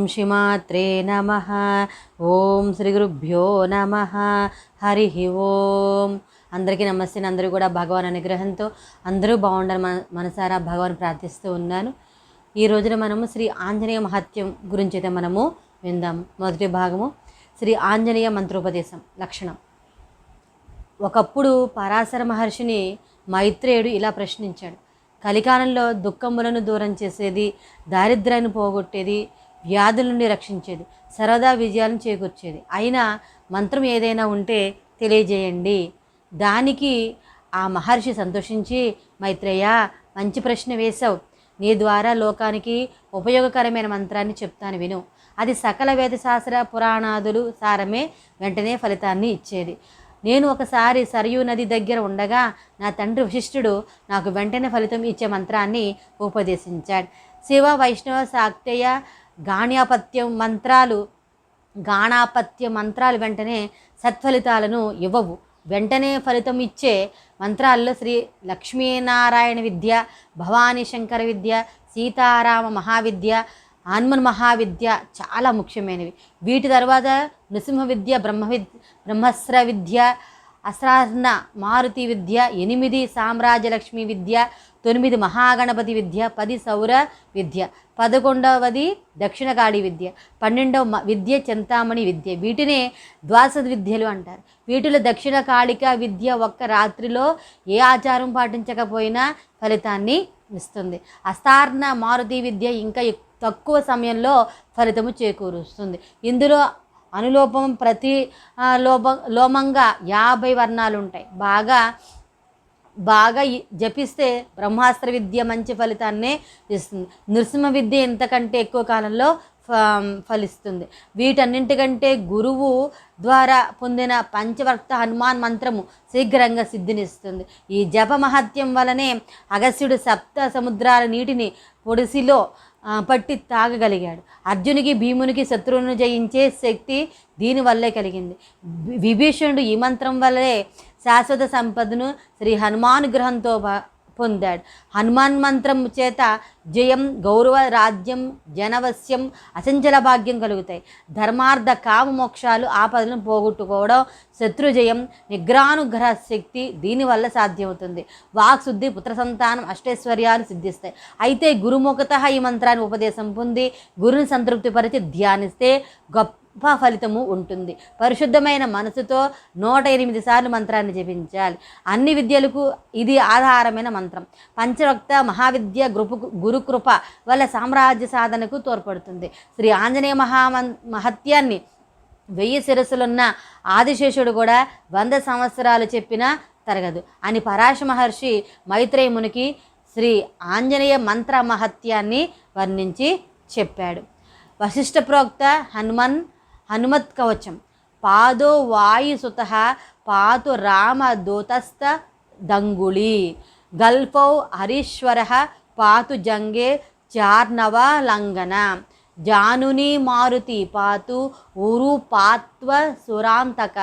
ఓం శ్రీమాత్రే నమ. ఓం శ్రీ గురుభ్యో నమ. హరి ఓం. అందరికీ నమస్తే. అందరూ కూడా భగవాన్ అనుగ్రహంతో అందరూ బాగుండాలని మన మనసారా భగవాన్ ప్రార్థిస్తూ ఉన్నాను. ఈ రోజున మనము శ్రీ ఆంజనేయ మహత్యం గురించి అయితే మనము విందాం. మొదటి భాగము శ్రీ ఆంజనేయ మంత్రోపదేశం లక్షణం. ఒకప్పుడు పరాశర మహర్షిని మైత్రేయుడు ఇలా ప్రశ్నించాడు. కలికాలంలో దుఃఖములను దూరం చేసేది దారిద్ర్యాన్ని పోగొట్టేది వ్యాధుల నుండి రక్షించేది సరదా విజయాలను చేకూర్చేది. అయినా మంత్రం ఏదైనా ఉంటే తెలియజేయండి. దానికి ఆ మహర్షి సంతోషించి మైత్రేయ మంచి ప్రశ్న వేశావు. నీ ద్వారా లోకానికి ఉపయోగకరమైన మంత్రాన్ని చెప్తాను విను. అది సకల వేదశాస్త్ర పురాణాదులు సారమే వెంటనే ఫలితాన్ని ఇచ్చేది. నేను ఒకసారి సరయూ నది దగ్గర ఉండగా నా తండ్రి వశిష్ఠుడు నాకు వెంటనే ఫలితం ఇచ్చే మంత్రాన్ని ఉపదేశించాడు. శివ వైష్ణవ శాక్తేయ గాణ్యాపత్యం మంత్రాలు గాణాపత్య మంత్రాలు వెంటనే సత్ఫలితాలను ఇవ్వవు. వెంటనే ఫలితం ఇచ్చే మంత్రాల్లో శ్రీ లక్ష్మీనారాయణ విద్య భవానీ శంకర విద్య సీతారామ మహావిద్య హనుమన్ మహావిద్య చాలా ముఖ్యమైనవి. వీటి తర్వాత నృసింహ విద్య బ్రహ్మ విద్య బ్రహ్మస్ర విద్య అస్రార్ణ మారుతి విద్య ఎనిమిది సామ్రాజ్యలక్ష్మి విద్య తొమ్మిది మహాగణపతి విద్య పది సౌర విద్య పదకొండవది దక్షిణకాళి విద్య పన్నెండవ మ- విద్య చింతామణి విద్య. వీటినే ద్వాస విద్యలు అంటారు. వీటిలో దక్షిణ కాళిక విద్య ఒక్క రాత్రిలో ఏ ఆచారం పాటించకపోయినా ఫలితాన్ని ఇస్తుంది. అస్తార్ణ మారుతి విద్య ఇంకా తక్కువ సమయంలో ఫలితము చేకూరుస్తుంది. ఇందులో అనులోపం ప్రతి లోప లోమంగా యాభై వర్ణాలు ఉంటాయి బాగా బాగా జపిస్తే బ్రహ్మాస్త్ర విద్య మంచి ఫలితాన్నే ఇస్తుంది. నృసింహ విద్య ఎంతకంటే ఎక్కువ కాలంలో ఫ- ఫలిస్తుంది. వీటన్నింటికంటే గురువు ద్వారా పొందిన పంచవర్త హనుమాన్ మంత్రము శీఘ్రంగా సిద్ధినిస్తుంది. ఈ జప మహత్యం వలనే అగస్యుడు సప్త సముద్రాల నీటిని పొడిసిలో పట్టి తాగగలిగాడు. అర్జునికి భీమునికి శత్రువును జయించే శక్తి దీనివల్లే కలిగింది. విభీషణుడు ఈ మంత్రం వల్లే శాశ్వత సంపదను శ్రీ హనుమాన్ గ్రహంతో పొందాడు. హనుమాన్ మంత్రం చేత జయం గౌరవ రాజ్యం జనవశ్యం అచంచల భాగ్యం కలుగుతాయి. ధర్మార్థ కామ మోక్షాలు ఆపదలను పోగొట్టుకోవడం శత్రుజయం నిగ్రానుగ్రహ శక్తి దీనివల్ల సాధ్యమవుతుంది. వాక్శుద్ధి పుత్ర సంతానం అష్టైశ్వర్యాలు సిద్ధిస్తాయి. అయితే గురుముఖత ఈ మంత్రాన్ని ఉపదేశం పొంది గురుని సంతృప్తిపరిచి ధ్యానిస్తే గొప్ప ఫలితము ఉంటుంది. పరిశుద్ధమైన మనసుతో నూట ఎనిమిది సార్లు మంత్రాన్ని జపించాలి. అన్ని విద్యలకు ఇది ఆధారమైన మంత్రం. పంచవక్త మహావిద్య గురు గురుకృప వల్ల సామ్రాజ్య సాధనకు తోడ్పడుతుంది. శ్రీ ఆంజనేయ మహామన్ మహత్యాన్ని వెయ్యి శిరస్సులున్న ఆదిశేషుడు కూడా వంద సంవత్సరాలు చెప్పినా తరగదు. అని పరాశ మహర్షి మైత్రేయ మునికి శ్రీ ఆంజనేయ మంత్ర మహత్యాన్ని వర్ణించి చెప్పాడు. వశిష్ఠ ప్రోక్త హనుమన్ హనుమత్ కవచం పాదో వాయుసుత పాతు రామ దూతస్థ దంగుళి. గల్ఫౌ హరీశ్వర పాతు జంగే చార్నవ లంఘన జానుని మారుతి పాతు ఉరు పాత్వ సురాంతక.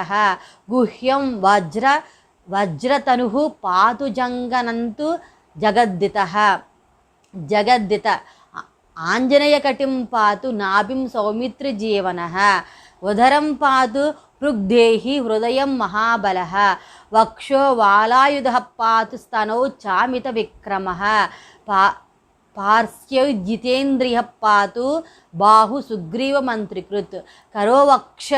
గుహ్యం వజ్ర వజ్రతను పాతు జంగనంతు జగద్దిత. జగద్దిత ఆంజనేయ కటిం పాతు నాభిం సౌమిత్రి జీవన ఉదరం పాతు పృగ్దేహి హృదయం మహాబల వక్షో వాలాయుధ పాతు స్తనౌ చామిత విక్రమ పా పార్శ్యౌ జితేంద్రియ పాతు బాహు సుగ్రీవ మంత్రికృత్ కరోవక్ష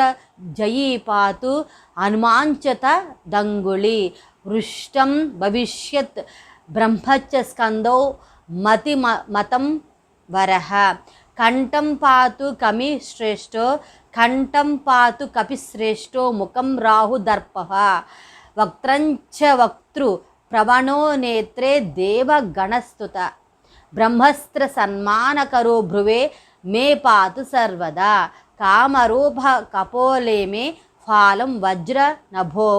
జయీ పాతు హనుమాంచత దంగుళి పృష్టం భవిష్యత్ బ్రహ్మచ్చ స్కందౌ మతి మతం వరహ కంఠం పాతు కమి శ్రేష్టో కంఠం పాతు కపిశ్రేష్టో ముఖం రాహు దర్ప. వక్త్రంచ వక్తృ ప్రవణో నేత్రే దేవగణస్తుత బ్రహ్మస్త్ర సన్మానకరో భ్రువే మే పాతు సర్వదా. కామరూప కపోలేమే ఫాలం వజ్ర నభో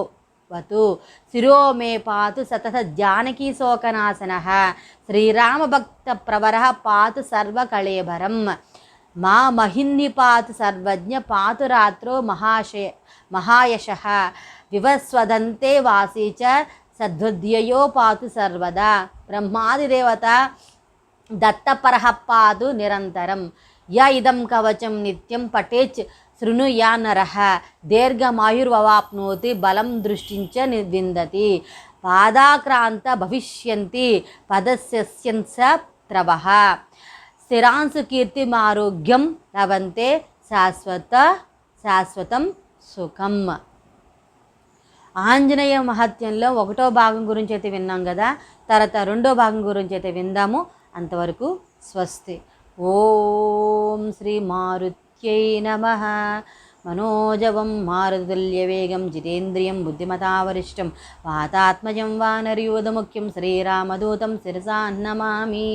నభోవతు శిరో మే పాతు సతత జానకీ శోకనాశన. శ్రీరామభక్త ప్రవర పాతు సర్వకళేభరం. మా మహిన్ని పాతు సర్వజ్ఞ పాతు రాత్రో మహాశయ మహాయశ. వివస్వదంతే వాసీ చ సద్వద్యయో పాతు సర్వదా. బ్రహ్మాదిదేవత దత్తపరహ పాదు నిరంతరం. య ఇదం కవచం నిత్యం పటేచ్ శృణుయా నరహ దీర్ఘమాయుర్వవాప్నోతి బలం దృష్టించ విందతి పాదాక్రాంత భవిష్యంతి పదస్యంస త్రవః. స్థిరాంసు కీర్తిమారోగ్యం లవంతే శాశ్వత శాశ్వతం సుఖం. ఆంజనేయ మహత్యంలో ఒకటో భాగం గురించి అయితే విన్నాం కదా తర్వాత రెండో భాగం గురించి అయితే విందాము. అంతవరకు స్వస్తి. ఓం శ్రీ మారుతి మారుత్యై నమ. మనోజవం మారుతుల్యవేగం జితేంద్రియం బుద్ధిమతావరిష్టం వాతాత్మజం వానర్యోధముఖ్యం శ్రీరామదూతం శిరసా నమామి